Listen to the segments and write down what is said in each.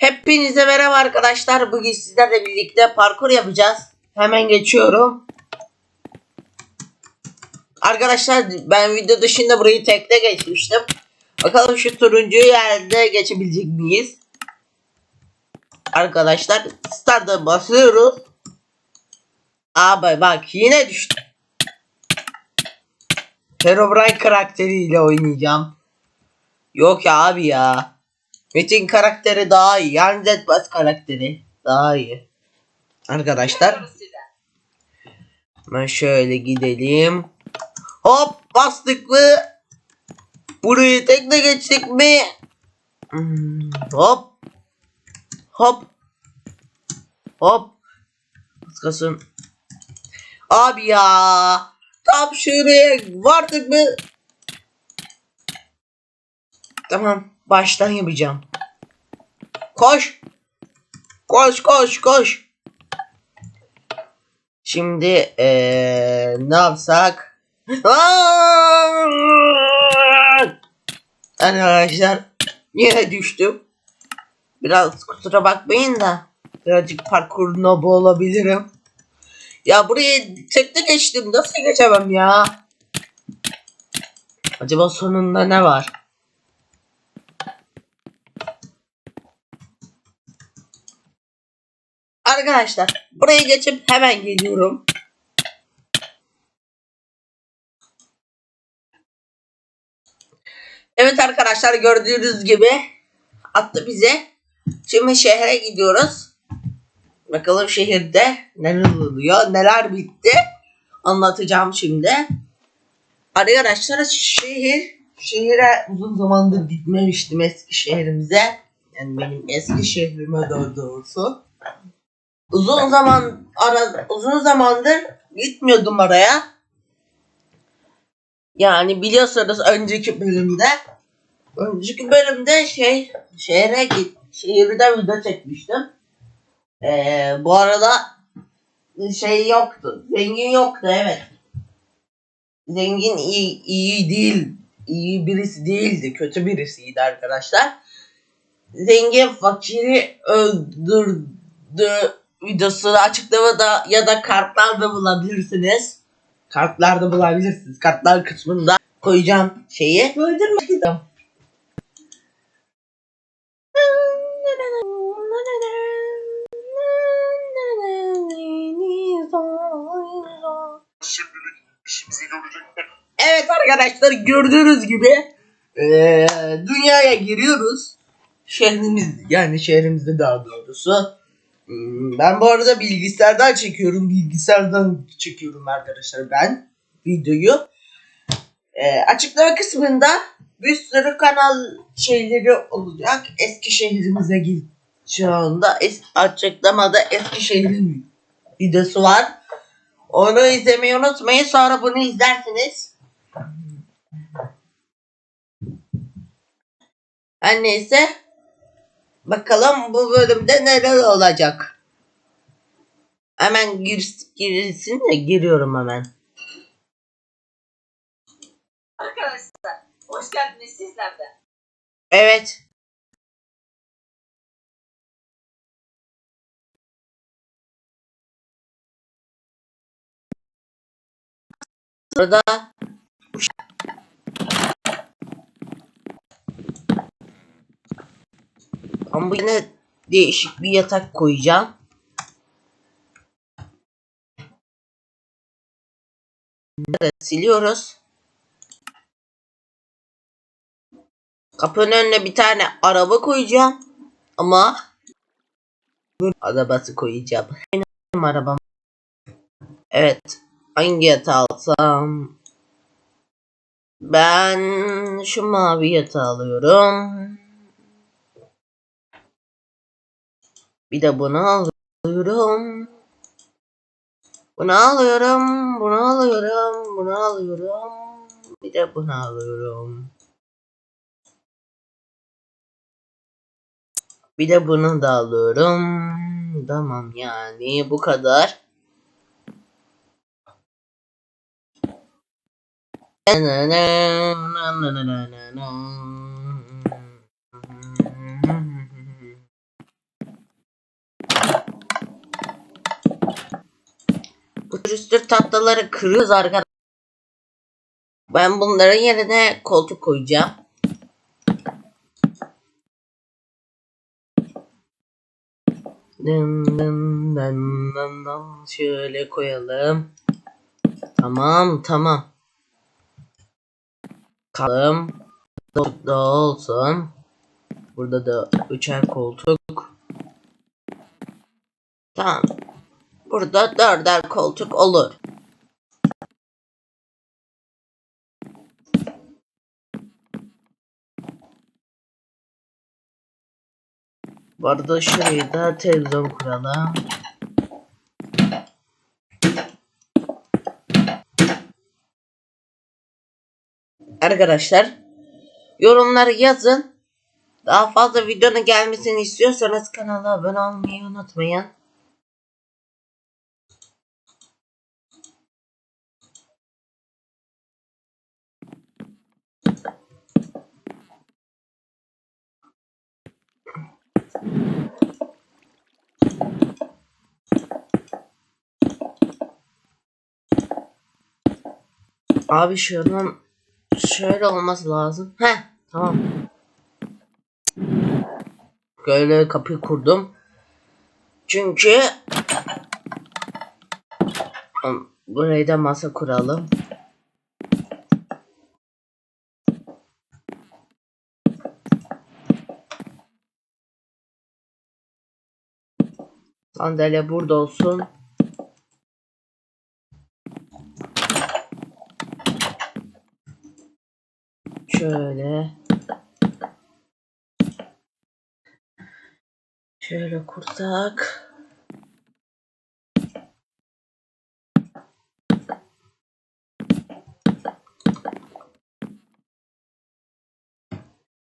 Hepinize merhaba arkadaşlar. Bugün sizlerle birlikte parkur yapacağız. Hemen geçiyorum. Arkadaşlar ben video dışında burayı tekte geçmiştim. Bakalım şu turuncu yerde geçebilecek miyiz? Arkadaşlar start'a basıyoruz. Abi bak yine düştü. Herobrine karakteriyle oynayacağım. Yok ya abi ya. Metin karakteri daha iyi. Yani Dead Bass karakteri daha iyi. Arkadaşlar. Ben şöyle gidelim. Hop bastık mı? Burayı tekne geçtik mi? Hmm, hop. Hop. Hop. Kıskasın. Abi ya. Tam şuraya vardık mı? Tamam. Baştan yapacağım. Koş. Koş koş koş. Şimdi eee ne yapsak? Arkadaşlar yine düştüm. Biraz kusura bakmayın da birazcık parkur nobu olabilirim. Ya burayı tekte geçtim. Nasıl geçemem ya? Acaba sonunda ne var? Arkadaşlar burayı geçip hemen geliyorum. Evet arkadaşlar gördüğünüz gibi attı bize. Şimdi şehre gidiyoruz. Bakalım şehirde neler oluyor, neler bitti. Anlatacağım şimdi. Arkadaşlar şehir, şehire uzun zamandır gitmemiştim eski şehrimize. Yani benim eski şehrime doğru doğrusu uzun zaman ara uzun zamandır gitmiyordum oraya. Yani biliyorsunuz önceki bölümde önceki bölümde şey şehre git şehirde video çekmiştim. Ee, bu arada şey yoktu. Zengin yoktu evet. Zengin iyi, iyi değil. iyi birisi değildi. Kötü birisiydi arkadaşlar. Zengin fakiri öldürdü videosunu açıklamada ya da kartlarda bulabilirsiniz. Kartlarda bulabilirsiniz. Kartlar kısmında koyacağım şeyi. İşimizi görecekler. Evet arkadaşlar gördüğünüz gibi eee, dünyaya giriyoruz. Şehrimiz yani şehrimizde daha doğrusu. Hmm, Ben bu arada bilgisayardan çekiyorum. Bilgisayardan çekiyorum arkadaşlar ben videoyu. Eee, açıklama kısmında bir sürü kanal şeyleri olacak. Eski şehrimize git. Şu anda es açıklamada eski şehrin videosu var. Onu izlemeyi unutmayın. Sonra bunu izlersiniz. Her neyse. Bakalım bu bölümde neler olacak. Hemen gir, girsin de giriyorum hemen. Arkadaşlar hoş geldiniz sizler de. Evet. Burada Ama yine değişik bir yatak koyacağım. Evet, siliyoruz. Kapının önüne bir tane araba koyacağım. Ama arabası koyacağım. Benim arabam. Evet. Hangi yatağı alsam? Ben şu mavi yatağı alıyorum. Bir de bunu alıyorum. Bunu alıyorum. Bunu alıyorum. Bunu alıyorum. Bir de bunu alıyorum. Bir de bunu da alıyorum. Tamam yani bu kadar. Külüstür tahtaları kırıyoruz arkadaşlar. Ben bunların yerine koltuk koyacağım. Dın dın dın dın dın. Şöyle koyalım. Tamam tamam. Kalım. Koltuk da olsun. Burada da üçer koltuk. Tamam. Burada dörder koltuk olur. Bu arada şurayı da televizyon kuralım. Arkadaşlar yorumları yazın. Daha fazla videonun gelmesini istiyorsanız kanala abone olmayı unutmayın. Abi şunun şöyle olması lazım. Heh tamam. Böyle kapıyı kurdum. Çünkü burayı da masa kuralım. Sandalye burada olsun. Şöyle. Şöyle kursak.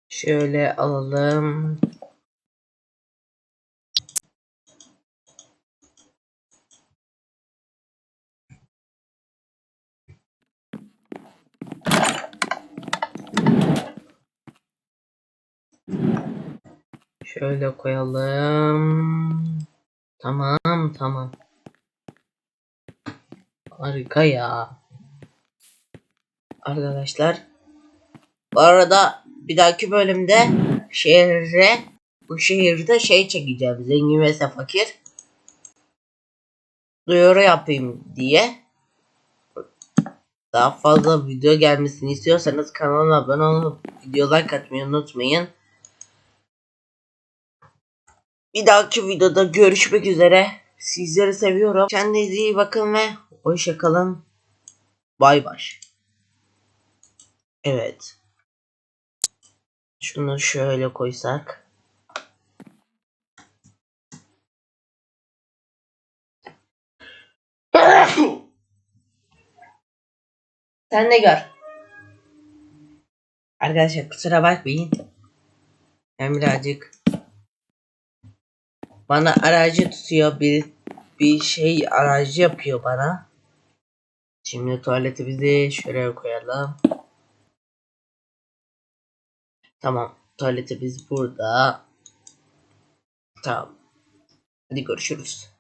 Şöyle alalım. Şöyle koyalım. Tamam tamam. Harika ya. Arkadaşlar. Bu arada bir dahaki bölümde şehre bu şehirde şey çekeceğim. Zengin ve fakir. Duyuru yapayım diye. Daha fazla video gelmesini istiyorsanız kanala abone olup video like atmayı unutmayın. Bir dahaki videoda görüşmek üzere. Sizleri seviyorum. Kendinize iyi bakın ve hoşça kalın. Bay bay. Evet. Şunu şöyle koysak. Sen de gör. Arkadaşlar kusura bakmayın. Ben birazcık bana aracı tutuyor bir bir şey aracı yapıyor bana. Şimdi tuvaletimizi şuraya koyalım. Tamam. Tuvaletimiz burada. Tamam. Hadi görüşürüz.